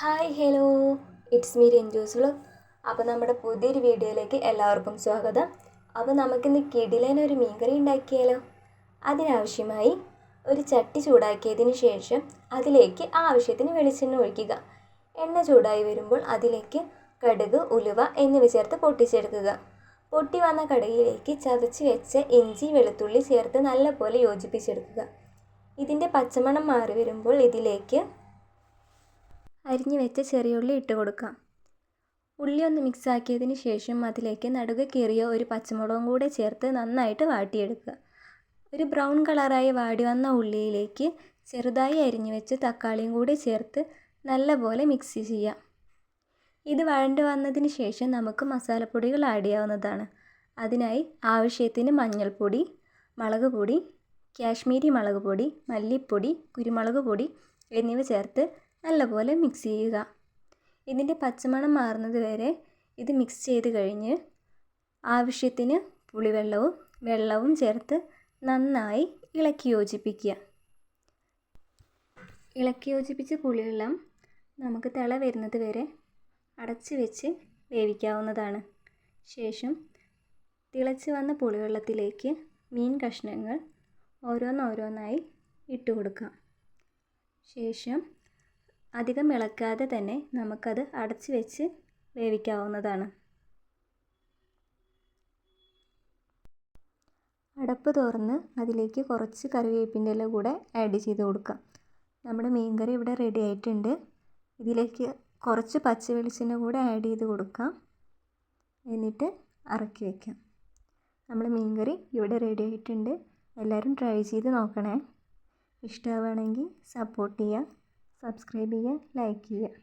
Hi hello it's me Ranjus അപ്പോൾ നമ്മുടെ പുതിയൊരു വീഡിയോയിലേക്ക് എല്ലാവർക്കും സ്വാഗതം. അപ്പോൾ നമുക്കിന്ന് കിടിലേനൊരു മീൻകറി ഉണ്ടാക്കിയാലോ? അതിനാവശ്യമായി ഒരു ചട്ടി ചൂടാക്കിയതിന് ശേഷം അതിലേക്ക് ആവശ്യത്തിന് വെളിച്ചെണ്ണ ഒഴിക്കുക. എണ്ണ ചൂടായി വരുമ്പോൾ അതിലേക്ക് കടുക് ഉലുവ എന്നിവ ചേർത്ത് പൊട്ടിച്ചെടുക്കുക. പൊട്ടി വന്ന കടുകിലേക്ക് ചതച്ച് വെച്ച ഇഞ്ചി വെളുത്തുള്ളി ചേർത്ത് നല്ലപോലെ യോജിപ്പിച്ചെടുക്കുക. ഇതിന്റെ പച്ചമണം മാറി വരുമ്പോൾ ഇതിലേക്ക് അരിഞ്ഞു വെച്ച ചെറിയുള്ളി ഇട്ട് കൊടുക്കാം. ഉള്ളി ഒന്ന് മിക്സ് ആക്കിയതിന് ശേഷം അതിലേക്ക് നടുക കീറിയ ഒരു പച്ചമുളകും കൂടെ ചേർത്ത് നന്നായിട്ട് വാട്ടിയെടുക്കുക. ഒരു ബ്രൗൺ കളറായി വാടി വന്ന ഉള്ളിയിലേക്ക് ചെറുതായി അരിഞ്ഞു വെച്ച് തക്കാളിയും കൂടി ചേർത്ത് നല്ലപോലെ മിക്സ് ചെയ്യാം. ഇത് വഴണ്ട് വന്നതിന് ശേഷം നമുക്ക് മസാലപ്പൊടികൾ ആഡ് ചെയ്യാവുന്നതാണ്. അതിനായി ആവശ്യത്തിന് മഞ്ഞൾപ്പൊടി മുളക് പൊടി കാശ്മീരി മുളക് പൊടി മല്ലിപ്പൊടി കുരുമുളക് പൊടി എന്നിവ ചേർത്ത് നല്ലപോലെ മിക്സ് ചെയ്യുക. ഇതിന്റെ പച്ചമണം മാറുന്നത് വരെ ഇത് മിക്സ് ചെയ്ത് കഴിഞ്ഞ് ആവശ്യത്തിന് പുളിവെള്ളവും വെള്ളവും ചേർത്ത് നന്നായി ഇളക്കി യോജിപ്പിക്കുക. ഇളക്കി യോജിപ്പിച്ച പുളിവെള്ളം നമുക്ക് തിള വരുന്നത് വരെ അടച്ച് വെച്ച് വേവിക്കാവുന്നതാണ്. ശേഷം തിളച്ച് വന്ന പുളിവെള്ളത്തിലേക്ക് മീൻ കഷ്ണങ്ങൾ ഓരോന്നോരോന്നായി ഇട്ട് കൊടുക്കാം ശേഷം അധികം ഇളക്കാതെ തന്നെ നമുക്കത് അടച്ച് വെച്ച് വേവിക്കാവുന്നതാണ്. അടപ്പ് തുറന്ന് അതിലേക്ക് കുറച്ച് കറിവേപ്പിന്റെ ഇല കൂടെ ആഡ് ചെയ്ത് കൊടുക്കാം. നമ്മുടെ മീൻ കറി ഇവിടെ റെഡി ആയിട്ടുണ്ട്. ഇതിലേക്ക് കുറച്ച് പച്ച വെളിച്ചെണ്ണ കൂടെ ആഡ് ചെയ്ത് കൊടുക്കാം. എന്നിട്ട് ഇറക്കി വയ്ക്കാം നമ്മുടെ മീൻ കറി ഇവിടെ റെഡി ആയിട്ടുണ്ട്. എല്ലാവരും ട്രൈ ചെയ്ത് നോക്കണേ. ഇഷ്ടമാവുകയാണെങ്കിൽ സപ്പോർട്ട് ചെയ്യുക. സബ്സ്ക്രൈബ് ചെയ്യുക ലൈക്ക് ചെയ്യുക.